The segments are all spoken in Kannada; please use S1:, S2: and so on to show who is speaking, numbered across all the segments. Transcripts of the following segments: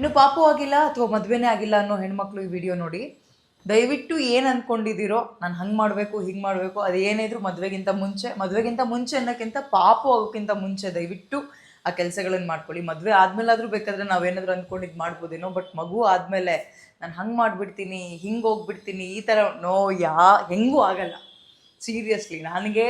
S1: ಇನ್ನು ಪಾಪು ಆಗಿಲ್ಲ ಅಥವಾ ಮದುವೆನೇ ಆಗಿಲ್ಲ ಅನ್ನೋ ಹೆಣ್ಮಕ್ಳು ಈ ವಿಡಿಯೋ ನೋಡಿ, ದಯವಿಟ್ಟು ಏನು ಅಂದ್ಕೊಂಡಿದ್ದೀರೋ ನಾನು ಹಂಗೆ ಮಾಡಬೇಕು, ಹಿಂಗೆ ಮಾಡಬೇಕು, ಅದು ಏನೇ ಇದ್ರೂ ಮದುವೆಗಿಂತ ಮುಂಚೆ ಮದುವೆಗಿಂತ ಮುಂಚೆ ಅನ್ನೋಕ್ಕಿಂತ ಪಾಪು ಆಗೋಕ್ಕಿಂತ ಮುಂಚೆ ದಯವಿಟ್ಟು ಆ ಕೆಲಸಗಳನ್ನು ಮಾಡ್ಕೊಳ್ಳಿ. ಮದುವೆ ಆದಮೇಲಾದರೂ ಬೇಕಾದರೆ ನಾವೇನಾದರೂ ಅಂದ್ಕೊಂಡಿದ್ದು ಮಾಡ್ಬೋದೇನೋ ಬಟ್ ಮಗು ಆದಮೇಲೆ ನಾನು ಹಂಗೆ ಮಾಡಿಬಿಡ್ತೀನಿ, ಹಿಂಗೆ ಹೋಗ್ಬಿಡ್ತೀನಿ, ಈ ಥರ ನೋ, ಯಾ, ಹೆಂಗೂ ಆಗಲ್ಲ. ಸೀರಿಯಸ್ಲಿ ನನಗೆ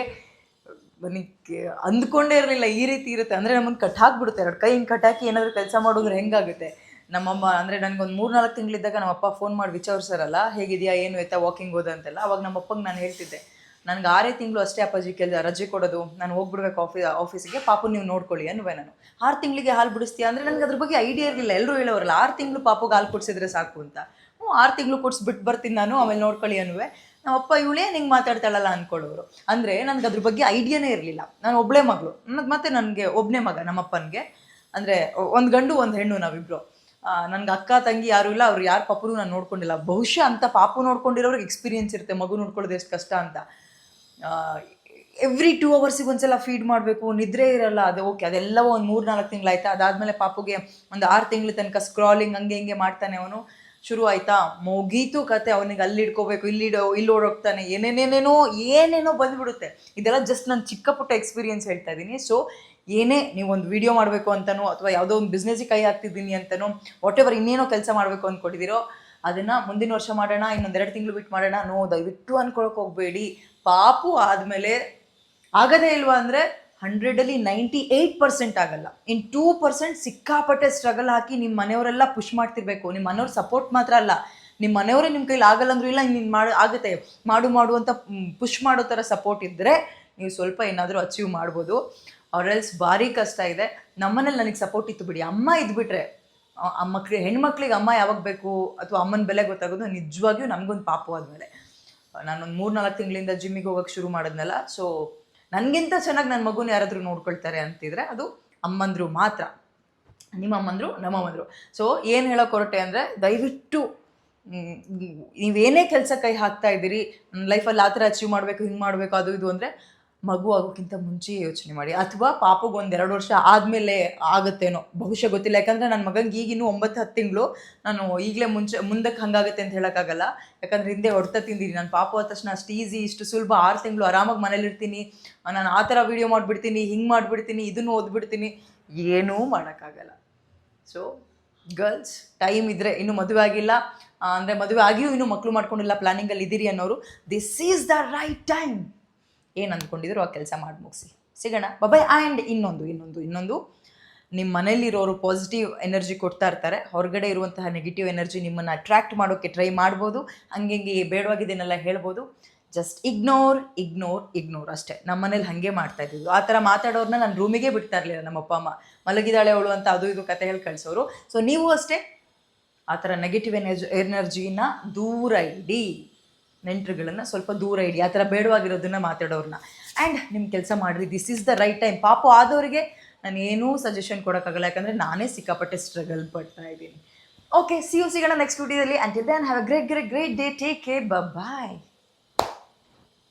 S1: ನನಗೆ ಅಂದ್ಕೊಂಡೇ ಇರಲಿಲ್ಲ ಈ ರೀತಿ ಇರುತ್ತೆ. ಅಂದರೆ ನಮ್ಮನ್ನು ಕಟ್ ಹಾಕ್ಬಿಡುತ್ತೆ. ಎರಡು ಕೈ ಹಿಂಗೆ ಕಟ್ಟಾಕಿ ಏನಾದರೂ ಕೆಲಸ ಮಾಡಿದ್ರೆ ಹೆಂಗಾಗುತ್ತೆ? ನಮ್ಮಮ್ಮ ಅಂದರೆ ನನಗೊಂದು ಮೂರು ನಾಲ್ಕು ತಿಂಗಳಿದ್ದಾಗ ನಮ್ಮಪ್ಪ ಫೋನ್ ಮಾಡಿ ವಿಚಾರಿಸಾರಲ್ಲ, ಹೇಗಿದೆಯಾ, ಏನು ಆಯ್ತಾ ವಾಕಿಂಗ್ ಹೋದ ಅಂತೆಲ್ಲ? ಅವಾಗ ನಮ್ಮಪ್ಪಂಗೆ ನಾನು ಹೇಳ್ತಿದ್ದೆ, ನನಗೆ ಆರೇ ತಿಂಗಳು ಅಷ್ಟೇ ಅಪ್ಪಾಜಿ ಕೇಳಿದೆ ರಜೆ ಕೊಡೋದು, ನಾನು ಹೋಗ್ಬಿಡ್ಬೇಕು ಆಫೀ ಆಫೀಸಿಗೆ ಪಾಪು ನೀವು ನೋಡ್ಕೊಳ್ಳಿ, ಅನ್ನುವೆ ನಾನು. ಆರು ತಿಂಗಳಿಗೆ ಹಾಲು ಬಿಡಿಸ್ತೀಯ? ಅಂದರೆ ನನಗೆ ಅದ್ರ ಬಗ್ಗೆ ಐಡಿಯಾ ಇರಲಿಲ್ಲ ಎಲ್ಲರೂ ಹೇಳೋರಲ್ಲ, ಆರು ತಿಂಗಳು ಪಾಪುಗೆ ಹಾಲು ಕೊಡ್ಸಿದ್ರೆ ಸಾಕು ಅಂತ. ಹ್ಞೂ, ಆರು ತಿಂಗಳು ಕೊಡ್ಸ್ಬಿಟ್ಟು ಬರ್ತೀನಿ ನಾನು, ಆಮೇಲೆ ನೋಡ್ಕೊಳ್ಳಿ, ಅನ್ನುವೆ. ನಮ್ಮಪ್ಪ, ಇವಳೇ ನಿಂಗೆ ಮಾತಾಡ್ತಾಳಲ್ಲ ಅಂದ್ಕೊಳ್ಳೋರು ಅಂದರೆ ನನಗೆ ಅದ್ರ ಬಗ್ಗೆ ಐಡಿಯಾನೇ ಇರಲಿಲ್ಲ. ನಾನು ಒಬ್ಬಳೇ ಮಗಳು. ನನಗೆ ಮತ್ತೆ ನನಗೆ ಒಬ್ಬನೇ ಮಗ, ನಮ್ಮಪ್ಪನಿಗೆ. ಅಂದರೆ ಒಂದು ಗಂಡು, ಒಂದು ಹೆಣ್ಣು ನಾವಿಬ್ರು. ನನಗೆ ಅಕ್ಕ, ತಂಗಿ ಯಾರು ಇಲ್ಲ, ಅವ್ರು ಯಾರು ಪಾಪನು ನಾನು ನೋಡ್ಕೊಂಡಿಲ್ಲ. ಬಹುಶಃ ಅಂತ ಪಾಪು ನೋಡ್ಕೊಂಡಿರೋರಿಗೆ ಎಕ್ಸ್ಪೀರಿಯನ್ಸ್ ಇರುತ್ತೆ, ಮಗು ನೋಡ್ಕೊಳ್ಳೋದು ಎಷ್ಟು ಕಷ್ಟ ಅಂತ. ಎವ್ರಿ ಟೂ ಅವರ್ಸಿಗೆ ಒಂದ್ಸಲ ಫೀಡ್ ಮಾಡಬೇಕು, ನಿದ್ರೆ ಇರಲ್ಲ, ಅದು ಓಕೆ ಅದೆಲ್ಲವೂ ಒಂದು ಮೂರು ನಾಲ್ಕು ತಿಂಗಳಾಯ್ತಾ ಅದಾದಮೇಲೆ ಪಾಪುಗೆ ಒಂದು ಆರು ತಿಂಗಳ ತನಕ ಸ್ಕ್ರಾಲಿಂಗ್ ಹಂಗೆ ಹಿಂಗೆ ಮಾಡ್ತಾನೆ ಅವನು. ಶುರು ಆಯ್ತಾ ಮುಗೀತು ಕತೆ, ಅವನಿಗೆ ಅಲ್ಲಿ ಇಡ್ಕೋಬೇಕು ಇಲ್ಲಿ ಇಲ್ಲಿ ಓಡೋಗ್ತಾನೆ, ಏನೇನೇನೇನೋ, ಏನೇನೋ ಬಂದ್ಬಿಡುತ್ತೆ. ಇದೆಲ್ಲ ಜಸ್ಟ್ ನಾನು ಚಿಕ್ಕ ಪುಟ್ಟ ಎಕ್ಸ್ಪೀರಿಯನ್ಸ್ ಹೇಳ್ತಾ ಇದ್ದೀನಿ ಸೊ ಏನೇ ನೀವು ಒಂದು ವಿಡಿಯೋ ಮಾಡಬೇಕು ಅಂತನೋ, ಅಥವಾ ಯಾವುದೋ ಒಂದು ಬಿಸ್ನೆಸ್ಸಿಗೆ ಕೈ ಹಾಕ್ತಿದ್ದೀನಿ ಅಂತನೋ ವಾಟ್ ಎವರ್ ಇನ್ನೇನೋ ಕೆಲಸ ಮಾಡಬೇಕು ಅಂದ್ಕೊಟ್ಟಿದ್ದೀರೋ ಅದನ್ನು ಮುಂದಿನ ವರ್ಷ ಮಾಡೋಣ, ಇನ್ನೊಂದೆರಡು ತಿಂಗಳು ಬಿಟ್ಟು ಮಾಡೋಣ ನೋ ದಯವಿಟ್ಟು ಅನ್ಕೊಳಕ್ಕೆ ಹೋಗಬೇಡಿ. ಪಾಪು ಆದಮೇಲೆ ಆಗದೇ ಇಲ್ವಾ ಅಂದರೆ ಹಂಡ್ರೆಡಲ್ಲಿ ನೈಂಟಿ ಏಯ್ಟ್ ಪರ್ಸೆಂಟ್ ಆಗಲ್ಲ. ಇನ್ ಟೂ ಪರ್ಸೆಂಟ್ ಸಿಕ್ಕಾಪಟ್ಟೆ ಸ್ಟ್ರಗಲ್ ಹಾಕಿ ನಿಮ್ಮ ಮನೆಯವರೆಲ್ಲ ಪುಷ್ ಮಾಡ್ತಿರ್ಬೇಕು. ನಿಮ್ಮ ಮನೆಯವ್ರ ಸಪೋರ್ಟ್ ಮಾತ್ರ ಅಲ್ಲ. ನಿಮ್ಮ ಮನೆಯವರೇ ನಿಮ್ಮ ಕೈಲಿ ಆಗಲ್ಲ ಅಂದ್ರೂ ಇಲ್ಲ ನೀನು ಮಾಡ, ಆಗುತ್ತೆ. ಮಾಡು ಮಾಡು ಅಂತ ಪುಷ್ ಮಾಡೋ ಥರ ಸಪೋರ್ಟ್ ಇದ್ದರೆ ನೀವು ಸ್ವಲ್ಪ ಏನಾದರೂ ಅಚೀವ್ ಮಾಡ್ಬೋದು. ಅವ್ರೆಲ್ಸ್ ಭಾರಿ ಕಷ್ಟ ಇದೆ. ನಮ್ಮನೇಲಿ ನನಗೆ ಸಪೋರ್ಟ್ ಇತ್ತು ಬಿಡಿ. ಅಮ್ಮ ಇದ್ಬಿಟ್ರೆ, ಆ ಮಕ್ಳಿಗೆ ಹೆಣ್ಮಕ್ಳಿಗೆ ಅಮ್ಮ ಯಾವಾಗ ಬೇಕು ಅಥವಾ ಅಮ್ಮನ ಬೆಲೆ ಗೊತ್ತಾಗೋದು ನಿಜವಾಗಿಯೂ ನಮಗೊಂದು ಪಾಪು ಆದಮೇಲೆ. ನಾನೊಂದು ಮೂರು ನಾಲ್ಕು ತಿಂಗಳಿಂದ ಜಿಮ್ಮಿಗೆ ಹೋಗೋಕೆ ಶುರು ಮಾಡಿದ್ನಲ್ಲ ಸೊ ನನಗಿಂತ ಚೆನ್ನಾಗಿ ನನ್ನ ಮಗುನ ಯಾರಾದರೂ ನೋಡ್ಕೊಳ್ತಾರೆ ಅಂತಿದ್ರೆ ಅದು ಅಮ್ಮಂದರು ಮಾತ್ರ. ನಿಮ್ಮ ಅಮ್ಮಂದ್ರು, ನಮ್ಮ ಅಮ್ಮಂದ್ರು. ಸೊ ಏನು ಹೇಳೋಕೆ ಹೊರಟೆ ಅಂದರೆ ದಯವಿಟ್ಟು ನೀವೇನೇ ಕೆಲಸ ಕೈ ಹಾಕ್ತಾ ಇದ್ದೀರಿ ಲೈಫಲ್ಲಿ ಆ ಥರ ಅಚೀವ್ ಮಾಡಬೇಕು, ಹಿಂಗೆ ಮಾಡಬೇಕು, ಅದು ಇದು ಅಂದರೆ ಮಗು ಆಗೋಕ್ಕಿಂತ ಮುಂಚೆ ಯೋಚನೆ ಮಾಡಿ. ಅಥವಾ ಪಾಪಗೆ ಎರಡು ವರ್ಷ ಆದಮೇಲೆ ಆಗುತ್ತೇನೋ. ಬಹುಶಃ ಗೊತ್ತಿಲ್ಲ. ಯಾಕಂದರೆ ನನ್ನ ಮಗಂಗೆ ಈಗಿನ್ನೂ ಒಂಬತ್ತು ಹತ್ತು ತಿಂಗಳು. ನಾನು ಈಗಲೇ ಮುಂಚೆ ಮುಂದಕ್ಕೆ ಹಂಗಾಗುತ್ತೆ ಅಂತ ಹೇಳೋಕ್ಕಾಗಲ್ಲ. ಯಾಕಂದ್ರೆ ಹಿಂದೆ ಹೊಡೆತ ತಿಂದಿದ್ದೀನಿ. ನಾನು ಪಾಪ ಆದ ತಕ್ಷಣ ಅಷ್ಟು ಈಸಿ ಇಷ್ಟು ಸುಲಭ ಆರು ತಿಂಗಳು ಆರಾಮಾಗಿ ಮನೇಲಿರ್ತೀನಿ. ನಾನು ಆ ಥರ ವೀಡಿಯೋ ಮಾಡಿಬಿಡ್ತೀನಿ, ಹಿಂಗೆ ಮಾಡಿಬಿಡ್ತೀನಿ, ಇದನ್ನು ಓದ್ಬಿಡ್ತೀನಿ. ಏನೂ ಮಾಡೋಕ್ಕಾಗಲ್ಲ. ಸೊ ಗರ್ಲ್ಸ್ ಟೈಮ್ ಇದ್ದರೆ ಇನ್ನೂ ಮದುವೆ ಆಗಿಲ್ಲ. ಅಂದರೆ ಮದುವೆ ಆಗಿಯೂ ಇನ್ನೂ ಮಕ್ಕಳು ಮಾಡ್ಕೊಂಡಿಲ್ಲ ಪ್ಲಾನಿಂಗಲ್ಲಿ ಇದ್ದೀರಿ ಅನ್ನೋರು. This is the right time ಏನು ಅಂದ್ಕೊಂಡಿದ್ರು ಆ ಕೆಲಸ ಮಾಡಿ ಮುಗಿಸಿ. ಸಿಗೋಣ? ಬಬಾಯ್ ಆ್ಯಂಡ್ ಇನ್ನೊಂದು ಇನ್ನೊಂದು ಇನ್ನೊಂದು. ನಿಮ್ಮ ಮನೇಲಿರೋರು ಪಾಸಿಟಿವ್ ಎನರ್ಜಿ ಕೊಡ್ತಾ ಇರ್ತಾರೆ. ಹೊರಗಡೆ ಇರುವಂತಹ ನೆಗೆಟಿವ್ ಎನರ್ಜಿ ನಿಮ್ಮನ್ನು ಅಟ್ರ್ಯಾಕ್ಟ್ ಮಾಡೋಕ್ಕೆ ಟ್ರೈ ಮಾಡ್ಬೋದು. ಹಂಗೆ ಹಿಂಗೆ ಬೇಡವಾಗಿದ್ದೇನೆಲ್ಲ ಹೇಳ್ಬೋದು. ಜಸ್ಟ್ ಇಗ್ನೋರ್ ಇಗ್ನೋರ್ ಇಗ್ನೋರ್ ಅಷ್ಟೇ. ನಮ್ಮ ಮನೇಲಿ ಹಾಗೆ ಮಾಡ್ತಾ ಇದ್ದಿದ್ದು. ಆ ಥರ ಮಾತಾಡೋರನ್ನ ನಾನು ರೂಮಿಗೆ ಬಿಡ್ತಾ ಇರಲಿಲ್ಲ ನಮ್ಮ ಅಪ್ಪ, ಅಮ್ಮ. ಮಲಗಿದಾಳೆ ಅವಳು ಅಂತ ಅದು ಇದು ಕತೆ ಹೇಳಿ ಕಳಿಸೋರು. ಸೊ ನೀವು ಅಷ್ಟೇ ಆ ಥರ ನೆಗೆಟಿವ್ ಎನರ್ಜಿ ಎನರ್ಜಿನ ದೂರ ಇಡಿ. ನೆಂಟರುಗಳನ್ನ ಸ್ವಲ್ಪ ದೂರ ಇಡಿ, ಆ ಥರ ಬೇಡವಾಗಿರೋದನ್ನ ಮಾತಾಡೋರನ್ನ ಆ್ಯಂಡ್ ನಿಮ್ಮ ಕೆಲಸ ಮಾಡಿರಿ this is the right time ಪಾಪು ಆದವರಿಗೆ ನಾನು ಏನೂ ಸಜೆಷನ್ ಕೊಡೋಕ್ಕಾಗಲ್ಲ, ಯಾಕಂದರೆ ನಾನೇ ಸಿಕ್ಕಾಪಟ್ಟೆ ಸ್ಟ್ರಗಲ್ ಪಡ್ತಾ ಇದ್ದೀನಿ. ಓಕೆ ಸಿ ಯು ಸಿಗೋಣ ನೆಕ್ಸ್ಟ್ ವಿಡಿಯೋದಲ್ಲಿ until then have a great great great day take care bye